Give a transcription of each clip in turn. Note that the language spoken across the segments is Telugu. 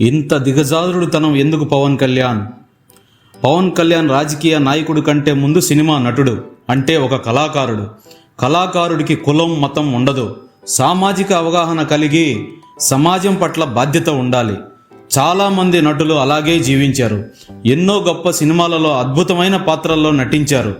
ఇంత దిగజారుడుతనం ఎందుకు పవన్ కళ్యాణ్? పవన్ కళ్యాణ్ రాజకీయ నాయకుడు కంటే ముందు సినిమా నటుడు అంటే ఒక కళాకారుడు. కళాకారుడికి కులం మతం ఉండదు. సామాజిక అవగాహన కలిగి సమాజం పట్ల బాధ్యత ఉండాలి. చాలామంది నటులు అలాగే జీవించారు. ఎన్నో గొప్ప సినిమాలలో అద్భుతమైన పాత్రల్లో నటించారు.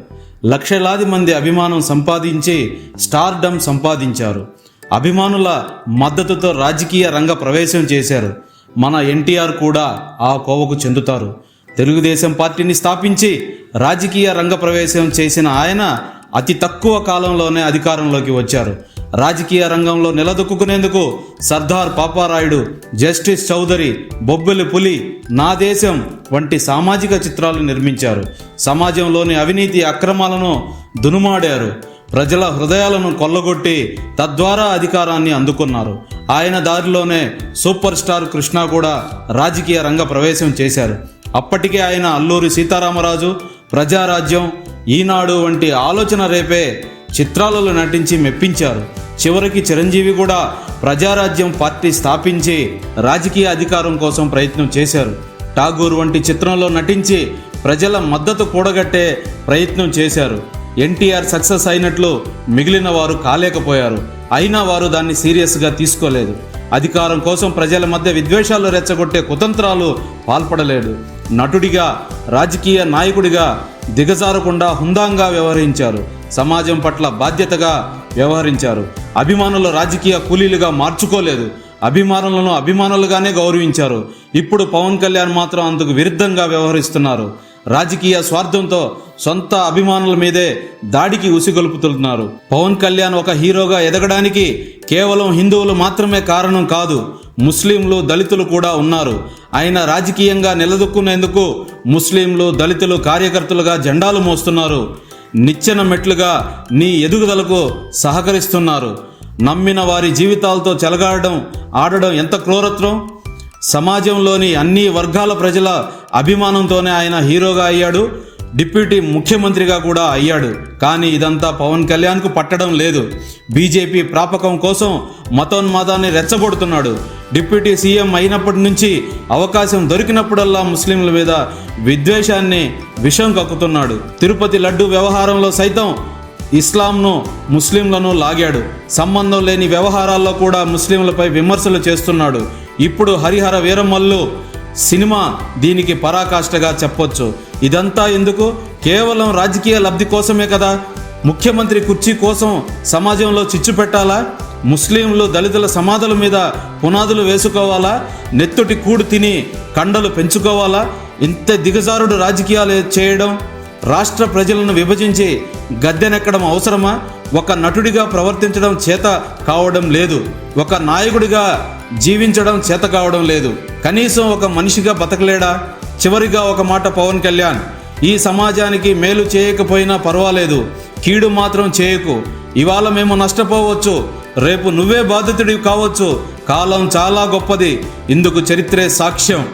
లక్షలాది మంది అభిమానం సంపాదించి స్టార్డమ్ సంపాదించారు. అభిమానుల మద్దతుతో రాజకీయ రంగ ప్రవేశం చేశారు. మన ఎన్టీఆర్ కూడా ఆ కోవకు చెందుతారు. తెలుగుదేశం పార్టీని స్థాపించి రాజకీయ రంగ ప్రవేశం చేసిన ఆయన అతి తక్కువ కాలంలోనే అధికారంలోకి వచ్చారు. రాజకీయ రంగంలో నిలదొక్కునేందుకు సర్దార్ పాపారాయుడు జస్టిస్ చౌదరి బొబ్బిలి పులి నా దేశం వంటి సామాజిక చిత్రాలు నిర్మించారు. సమాజంలోని అవినీతి అక్రమాలను దునుమాడారు. ప్రజల హృదయాలను కొల్లగొట్టి తద్వారా అధికారాన్ని అందుకున్నారు. ఆయన దారిలోనే సూపర్ స్టార్ కృష్ణ కూడా రాజకీయ రంగ ప్రవేశం చేశారు. అప్పటికే ఆయన అల్లూరి సీతారామరాజు ప్రజారాజ్యం ఈనాడు వంటి ఆలోచన రేపే చిత్రాలలో నటించి మెప్పించారు. చివరికి చిరంజీవి కూడా ప్రజారాజ్యం పార్టీ స్థాపించి రాజకీయ అధికారం కోసం ప్రయత్నం చేశారు. ఠాగూర్ వంటి చిత్రంలో నటించి ప్రజల మద్దతు కూడగట్టే ప్రయత్నం చేశారు. ఎన్టీఆర్ సక్సెస్ అయినట్లు మిగిలిన వారు కాలేకపోయారు. అయినా వారు దాన్ని సీరియస్గా తీసుకోలేదు. అధికారం కోసం ప్రజల మధ్య విద్వేషాలు రెచ్చగొట్టే కుతంత్రాలు పాల్పడలేదు. నటుడిగా రాజకీయ నాయకుడిగా దిగజారకుండా హుందాంగా వ్యవహరించారు. సమాజం పట్ల బాధ్యతగా వ్యవహరించారు. అభిమానులు రాజకీయ కూలీలుగా మార్చుకోలేదు. అభిమానులను అభిమానులుగానే గౌరవించారు. ఇప్పుడు పవన్ కళ్యాణ్ మాత్రం అందుకు విరుద్ధంగా వ్యవహరిస్తున్నారు. రాజకీయ స్వార్థంతో సొంత అభిమానుల మీదే దాడికి ఉసిగొలుపుతున్నారు. పవన్ కళ్యాణ్ ఒక హీరోగా ఎదగడానికి కేవలం హిందువులు మాత్రమే కారణం కాదు ముస్లింలు దళితులు కూడా ఉన్నారు. ఆయన రాజకీయంగా నిలదొక్కునేందుకు ముస్లింలు దళితులు కార్యకర్తలుగా జెండాలు మోస్తున్నారు. నిచ్చెన మెట్లుగా నీ ఎదుగుదలకు సహకరిస్తున్నారు. నమ్మిన వారి జీవితాలతో చెలగాడడం ఆడడం ఎంత క్రూరత్వం? సమాజంలోని అన్ని వర్గాల ప్రజల అభిమానంతోనే ఆయన హీరోగా అయ్యాడు. డిప్యూటీ ముఖ్యమంత్రిగా కూడా అయ్యాడు. కానీ ఇదంతా పవన్ కళ్యాణ్కు పట్టడం లేదు. బీజేపీ ప్రాపకం కోసం మతోన్మాదాన్ని రెచ్చగొడుతున్నాడు. డిప్యూటీ సీఎం అయినప్పటి నుంచి అవకాశం దొరికినప్పుడల్లా ముస్లింల మీద విద్వేషాన్ని విషం కక్కుతున్నాడు. తిరుపతి లడ్డు వ్యవహారంలో సైతం ఇస్లాంను ముస్లింలను లాగాడు. సంబంధం లేని వ్యవహారాల్లో కూడా ముస్లింలపై విమర్శలు చేస్తున్నాడు. ఇప్పుడు హరిహర వీరమల్లు సినిమా దీనికి పరాకాష్ఠగా చెప్పొచ్చు. ఇదంతా ఎందుకు? కేవలం రాజకీయ లబ్ధి కోసమే కదా? ముఖ్యమంత్రి కుర్చీ కోసం సమాజంలో చిచ్చు పెట్టాలా? ముస్లింలు దళితుల సమాధుల మీద పునాదులు వేసుకోవాలా? నెత్తుటి కూడు తిని కండలు పెంచుకోవాలా? ఇంత దిగజారుడు రాజకీయాలు చేయడం రాష్ట్ర ప్రజలను విభజించి గద్దెనెక్కడం అవసరమా? ఒక నటుడిగా ప్రవర్తించడం చేత కావడం లేదు. ఒక నాయకుడిగా జీవించడం చేత కావడం లేదు. కనీసం ఒక మనిషిగా బతకలేడా? చివరిగా ఒక మాట పవన్ కళ్యాణ్ ఈ సమాజానికి మేలు చేయకపోయినా పర్వాలేదు. కీడు మాత్రం చేయకు. ఇవాళ మేము నష్టపోవచ్చు. రేపు నువ్వే బాధితుడివి కావచ్చు. కాలం చాలా గొప్పది. ఇందుకు చరిత్రే సాక్ష్యం.